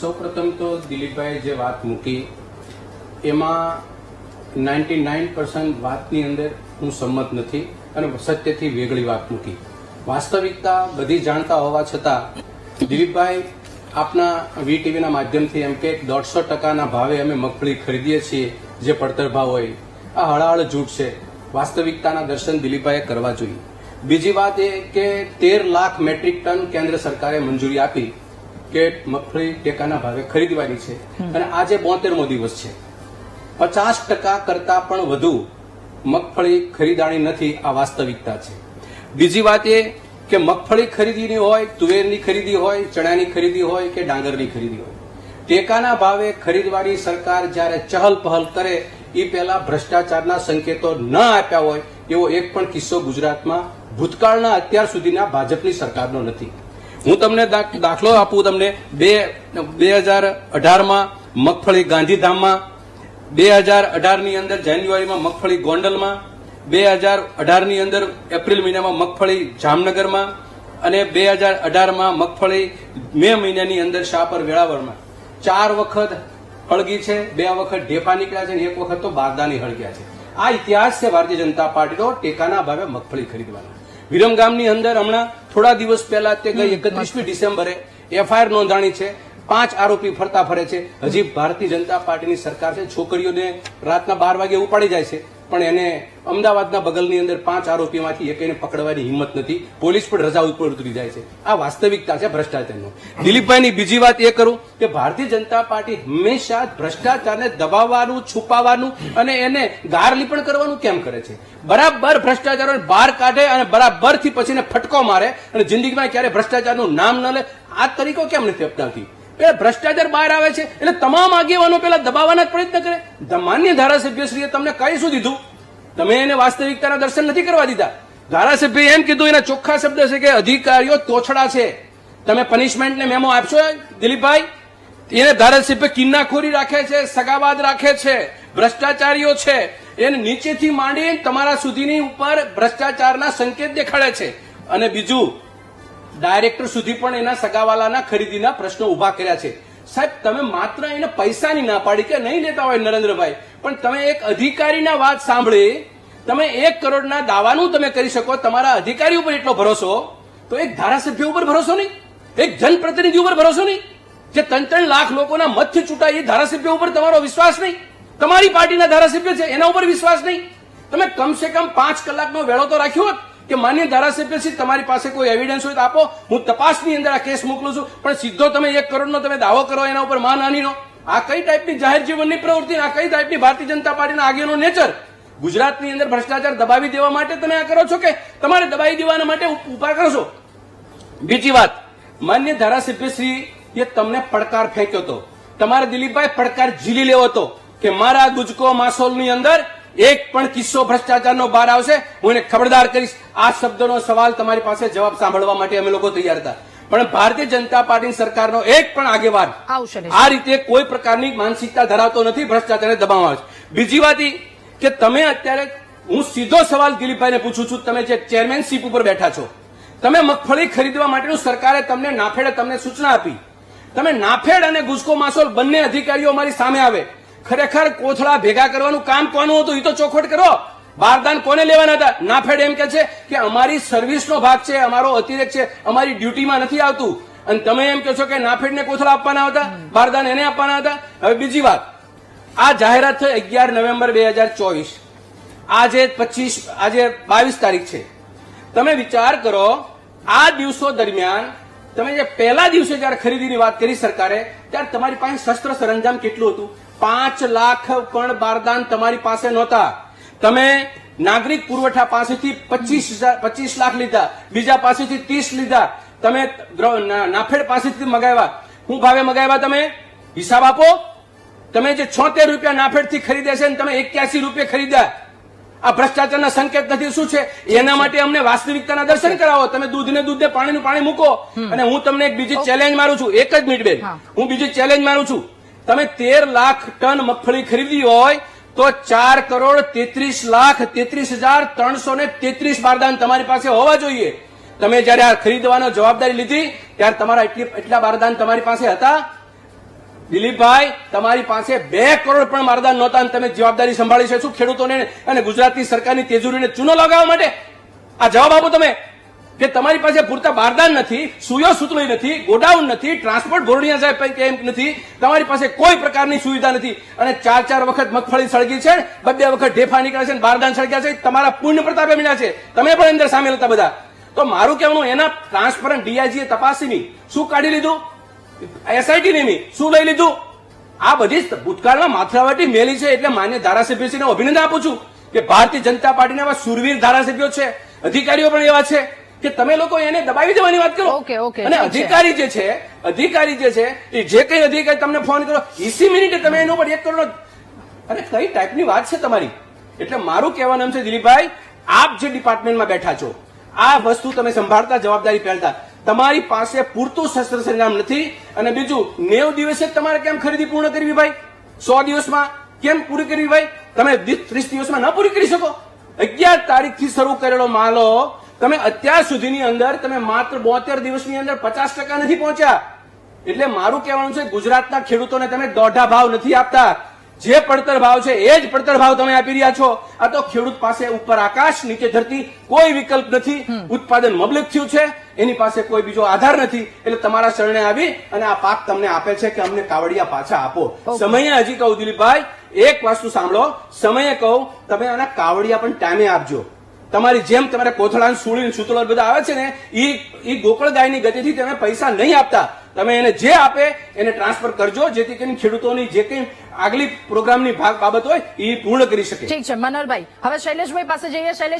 સૌપ્રથમ તો દિલીપભાઈ જે વાત મૂકી, એમાં નાઇન્ટી નાઇન પર્સન્ટ વાતની અંદર હું સંમત નથી અને સત્યથી વેગળી વાત મૂકી. વાસ્તવિકતા બધી જાણતા હોવા છતાં, દિલીપભાઈ આપના વી ટીવીના માધ્યમથી એમ કે દોઢસો ટકાના ભાવે અમે મગફળી ખરીદીએ છીએ, જે પડતર ભાવ હોય. આ હળાહળ જૂઠ છે. વાસ્તવિકતાના દર્શન દિલીપભાઈએ કરવા જોઈએ. બીજી વાત એ કે તેર લાખ મેટ્રિક ટન કેન્દ્ર સરકારે મંજૂરી આપી. કે મગફળી ટેકાના ભાવે ખરીદવાની છે. અને આજે બોતેરમો દિવસ છે. પચાસ ટકા કરતા પણ વધુ મગફળી ખરીદાણી નથી આ વાસ્તવિકતા છે. બીજી વાત એ કે મગફળી ખરીદીની હોય તુવેરની ખરીદી હોય ચણાની ખરીદી હોય કે ડાંગરની ખરીદી હોય. ટેકાના ભાવે ખરીદવાની સરકાર જ્યારે ચહલ પહલ કરે એ પહેલા ભ્રષ્ટાચારના સંકેતો ન આપ્યા હોય એવો એક પણ કિસ્સો ગુજરાતમાં ભૂતકાળના અત્યાર સુધીના ભાજપની સરકારનો નથી. હું તમને દાખલો આપું તમને. બે બે હજાર અઢારમાં મગફળી ગાંધીધામમાં, બે હજાર અઢારની અંદર જાન્યુઆરીમાં મગફળી ગોંડલમાં, બે હજાર અઢારની અંદર એપ્રિલ મહિનામાં મગફળી જામનગરમાં અને બે હજાર અઢારમાં મગફળી મે મહિનાની અંદર શાપર વેળાવળમાં. ચાર વખત હળગી છે, બે વખત ઢેફા નીકળ્યા છે અને એક વખત તો બારદાની હળગ્યા છે. આ ઇતિહાસ છે ભારતીય જનતા પાર્ટીનો ટેકાના ભાવે મગફળી ખરીદવાનો. વિરમગામની અંદર હમણાં થોડા દિવસ પહેલા તે ગઈ એકત્રીસમી ડિસેમ્બરે એફઆઈઆર નોંધાણી છે. પાંચ આરોપી ફરતા ફરે છે. હજી ભારતીય જનતા પાર્ટીની સરકાર છે. છોકરીઓને રાતના બાર વાગે ઉપાડી જાય છે. પણ એને અમદાવાદના બગલની અંદર પાંચ આરોપીમાંથી એકને પકડવાની હિંમત નથી. પોલીસ પણ રજા ઉપર ઉતરી જાય છે. આ વાસ્તવિકતા છે ભ્રષ્ટાચારનો. દિલીપભાઈની બીજી વાત એ કરું કે ભારતીય જનતા પાર્ટી હંમેશા ભ્રષ્ટાચારને દબાવવાનું, છુપાવવાનું અને એને ગારલીપણ કરવાનું કેમ કરે છે? બરાબર ભ્રષ્ટાચારો બહાર કાઢે અને બરાબરથી પછી એને ફટકો મારે અને જિંદગીમાં ક્યારે ભ્રષ્ટાચારનું નામ ન લે? આ તરીકો કેમ નથી અપનાવતી? એ ભ્રષ્ટાચાર બહાર આવે છે એટલે તમામ આગેવાનો પેલા દબાવવાના જ પ્રયત્ન કરે. માન્ય ધારાસભ્યશ્રીએ તમને કઈ શું દીધું? તમે એને વાસ્તવિકતાના દર્શન નથી કરવા દીધા. ધારાસભ્ય એમ કીધું, એના ચોખ્ખા શબ્દ છે કે અધિકારીઓ તોછડા છે. તમે પનિશમેન્ટને મેમો આપશો દિલીપભાઈ? એને ધારાસભ્ય કિન્નાખોરી રાખે છે સગાવાદ રાખે છે, ભ્રષ્ટાચારીઓ છે. એને નીચેથી માંડી તમારા સુધીની ઉપર ભ્રષ્ટાચારના સંકેત દેખાડે છે. અને બીજું ડાયરેક્ટર સુધી પણ એના સગાવાલાના ખરીદીના પ્રશ્નો ઊભા કર્યા છે. સાહેબ, તમે માત્ર એને પૈસાની ના પાડી કે નહીં લેતા હોય નરેન્દ્રભાઈ, પણ તમે એક અધિકારીના વાત સાંભળી, તમે એક કરોડના દાવાનું તમે કરી શકો, તમારા અધિકારી ઉપર એટલો ભરોસો, તો એક ધારાસભ્ય ઉપર ભરોસો નહીં, એક જનપ્રતિનિધિ ઉપર ભરોસો નહીં. જે ત્રણ ત્રણ લાખ લોકોના મતથી ચૂંટાય એ ધારાસભ્ય ઉપર તમારો વિશ્વાસ નહીં. તમારી પાર્ટીના ધારાસભ્ય છે, એના ઉપર વિશ્વાસ નહીં. તમે કમસે કમ પાંચ કલાકનો વેળો તો રાખ્યો હોત. કે માન્ય ધારાસભ્ય શ્રી, તમારી પાસે કોઈ એવિડન્સ હોય તો આપો. હું તપાસની અંદર આ કેસ મોકલું છું. પણ સીધો તમે એક કરોડનો તમે દાવો કરો, એના ઉપર માનહાનિનો આ કઈ ટાઈપની જાહેર જીવનની પ્રવૃત્તિ આ કઈ ટાઈપની ભારતીય જનતા પાર્ટીના આગેનો નેચર ગુજરાતની અંદર ભ્રષ્ટાચાર દબાવી દેવા માટે તમે આ કરો છો કે તમારે દબાવી દેવાના માટે ઉપાય કરો છો? બીજી વાત, માન્ય ધારાસભ્યશ્રી એ તમને પડકાર ફેંક્યો હતો. તમારે દિલીપભાઈ પડકાર ઝીલી લેવો હતો કે મારા ગુજકો માસોલની અંદર એક પણ કિસ્સો ભ્રષ્ટાચારનો બહાર આવશે. હું એને ખબરદાર કરીશ. આ શબ્દનો સવાલ તમારી પાસે જવાબ સાંભળવા માટે અમે લોકો તૈયાર હતા. પણ ભારતીય જનતા પાર્ટી સરકારનો એક પણ આગેવાન. આ રીતે કોઈ પ્રકારની માનસિકતા ધરાવતો નથી ભ્રષ્ટાચારને દબાવવા છે બીજી વાત કે તમે અત્યારે હું સીધો સવાલ દિલીપભાઈને પૂછું છું તમે જે ચેરમેનશીપ ઉપર બેઠા છો તમે મગફળી ખરીદવા માટેનું સરકારે તમને નાફેડે તમને સૂચના આપી. તમે નાફેડ અને ગુજકો માસોલ બંને અધિકારીઓ અમારી સામે આવે. ખરેખર કોથળા ભેગા કરવાનું કામ કોનું હતું? એ તો ચોખવટ કરો. બારદાન કોને લેવાના હતા? નાફેડ એમ કે છે કે અમારી સર્વિસનો ભાગ છે, અમારો અતિરેક છે, અમારી ડ્યુટીમાં નથી આવતું. અને તમે એમ કહો છો કે નાફેડને કોથળા આપવાના હતા? બારદાન એને આપવાના હતા? હવે બીજી વાત. આ જાહેરાત થઈ અગિયાર નવેમ્બર બે હજાર ચોવીસ. આજે પચીસ, આજે બાવીસ તારીખ છે. તમે વિચાર કરો, આ દિવસો દરમિયાન તમે જે પહેલા દિવસે જયારે ખરીદીની વાત કરી સરકારે, ત્યારે તમારી પાસે શસ્ત્ર સરંજામ કેટલું હતું? પાંચ લાખ પણ બારદાન તમારી પાસે નહોતા. તમે નાગરિક પુરવઠા પાસેથી પચીસ પચીસ લાખ લીધા. બીજા પાસેથી ત્રીસ લીધા. તમે નાફેડ પાસેથી મગાવ્યા. હું ભાવે મગાવ્યા તમે? હિસાબ આપો. તમે જે છોતેર રૂપિયા નાફેડથી ખરીદે છે તમે એક્યાસી રૂપિયા ખરીદ્યા. આ ભ્રષ્ટાચારના સંકેત નથી. શું છે? એના માટે અમને વાસ્તવિકતાના દર્શન કરાવો. તમે દૂધને દૂધને પાણીનું પાણી મૂકો. અને હું તમને એક બીજી ચેલેન્જ મારું છું. એક જ મિનિટ બેન. હું બીજી ચેલેન્જ મારું છું. તમે તેર લાખ ટન મગફળી ખરીદી હોય, તો ચાર કરોડ તેત્રીસ લાખ તેત્રીસ હજાર ત્રણસો ને તેત્રીસ બારદાન તમારી પાસે હોવા જોઈએ. તમે જયારે આ ખરીદવાનો જવાબદારી લીધી, ત્યારે તમારા એટલી બારદાન તમારી પાસે હતા. દિલીપભાઈ, તમારી પાસે બે કરોડ પણ મારદાન નહોતા તમે જવાબદારી સંભાળી છે શું? ખેડૂતોને અને ગુજરાતની સરકારની તેજુરીને ચૂનો લગાવવા માટે? આ જવાબ આપો તમે. કે તમારી પાસે પૂરતા બારદાન નથી, સુયો સુતલોય નથી, ગોડાઉન નથી, ટ્રાન્સપોર્ટ ભોરડિયા સાહેબ કેમ્પ નથી, તમારી પાસે કોઈ પ્રકારની સુવિધા નથી. અને ચાર ચાર વખત મગફળી સળગી છે, બે બે વખત ઢેફા નીકળે છે બારદાન સળગ્યા છે, તમારા પુણ્ય પ્રતાપે મળ્યા છે. તમે પણ અંદર સામેલ હતા બધા. તો મારું કહેવાનું એના ટ્રાન્સપરન્ટ ડીઆઈજીએ તપાસી નહીં. શું કાઢી લીધું? એસઆઈટી નહીં. શું લઈ લીધું? આ બધી ભૂતકાળમાં માથરાવટી મેલી છે એટલે માન્ય ધારાસભ્યશ્રીને અભિનંદન આપું છું કે ભારતીય જનતા પાર્ટીના એવા સુરવીર ધારાસભ્યો છે, અધિકારીઓ પણ એવા છે કે તમે લોકો એને દબાવી દેવાની વાત કરો. ઓકે, ઓકે, અને અધિકારી જે છે અધિકારી જે છે એ જે કઈ અધિકારી તમને ફોન કરો ઈસી મિનિટે તમે એનો પર એક કરોડ અરે કઈ ટાઈપની વાત છે તમારી? એટલે મારું કહેવાનું એમ છે દિલીપભાઈ આપ જે ડિપાર્ટમેન્ટમાં બેઠા છો આ વસ્તુ તમે સંભાળતા જવાબદારી પહેરતા તમારી પાસે પૂરતું શસ્ત્ર સંજામ નથી. અને બીજું નેવ દિવસે તમારે કેમ ખરીદી પૂર્ણ કરવી ભાઈ? સો દિવસમાં કેમ પૂરી કરવી ભાઈ? તમે ત્રીસ દિવસમાં ન પૂરી કરી શકો? અગિયાર તારીખથી શરૂ કરેલો માલો તમે અત્યાર સુધીની અંદર તમે માત્ર બોતેર દિવસની અંદર પચાસ ટકા નથી પહોંચ્યા. એટલે મારું કહેવાનું છે ગુજરાતના ખેડૂતોને તમે દોઢા ભાવ નથી આપતા. જે પડતર ભાવ છે એ જ પડતર ભાવ તમે આપી રહ્યા છો. આ તો ખેડૂત પાસે ઉપર આકાશ નીચે ધરતી કોઈ વિકલ્પ નથી. ઉત્પાદન મબલક થયું છે. એની પાસે કોઈ બીજો આધાર નથી. એટલે તમારા શરણે આવી અને આ પાક તમને આપે છે કે અમને કાવડિયા પાછા આપો. સમયે હજી કહું દિલીપભાઈ એક વસ્તુ સાંભળો. સમયે કહું તમે આના કાવડિયા પણ ટાઈમે આપજો. તમારી જેમ તમારે કોથળા સુળી સુતળો બધા આવે છે ને એ એ ગોકળ ગાયની ગતિથી તમે પૈસા નહીં આપતા. તમે એને જે આપે, એને ટ્રાન્સફર કરજો, જેથી કરીને ખેડૂતોની જે કંઈ આગલી પ્રોગ્રામની ભાગ બાબત હોય એ પૂર્ણ કરી શકે. ઠીક છે, મનોહરભાઈ. હવે શૈલેષભાઈ પાસે જઈએ શૈલેષ